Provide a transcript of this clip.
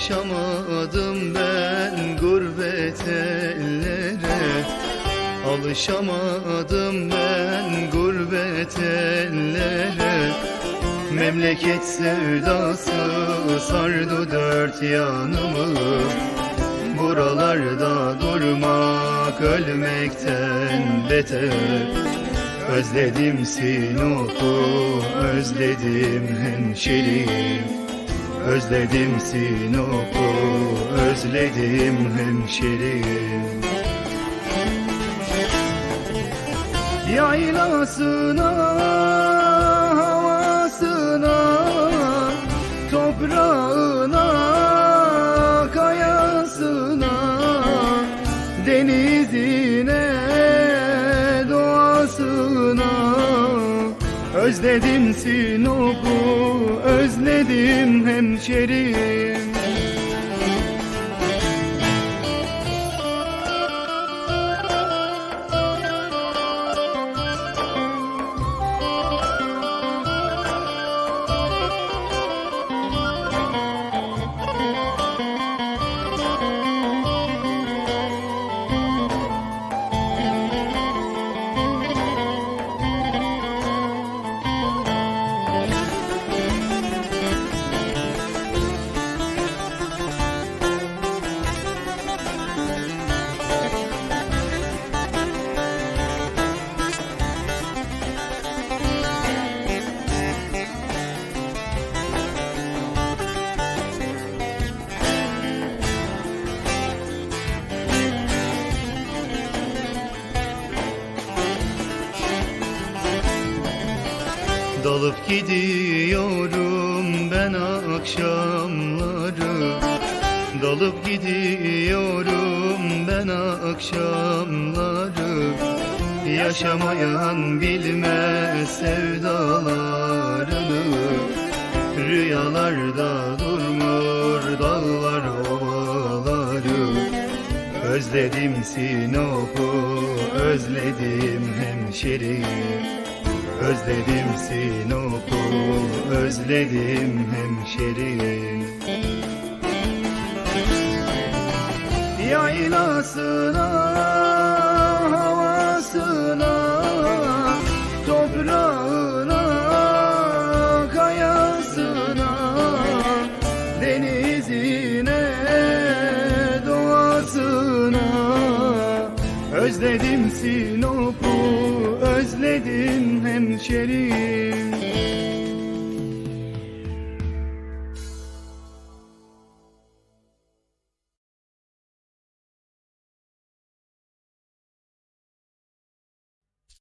Alışamadım ben gurbet ellere. Alışamadım ben gurbet ellere. Memleket sevdası sardı dört yanımı. Buralarda durmak ölmekten beter. Özledim Sinop'u, özledim hemşerim Özledim Sinop'u, özledim hemşerim Yaylasına, havasına, toprağına, kayasına, denizine, Özledim Sinop'u, özledim hemşerim Dalıp gidiyorum ben akşamları. Dalıp gidiyorum ben akşamları. Yaşamayan bilmez sevdalarını. Rüyalarda durmur dağlar ovaları. Özledim Sinop'u, özledim hemşerim Özledim Sinop'u, özledim hemşerim Yaylasına, Sinop'u, özledim hemşerim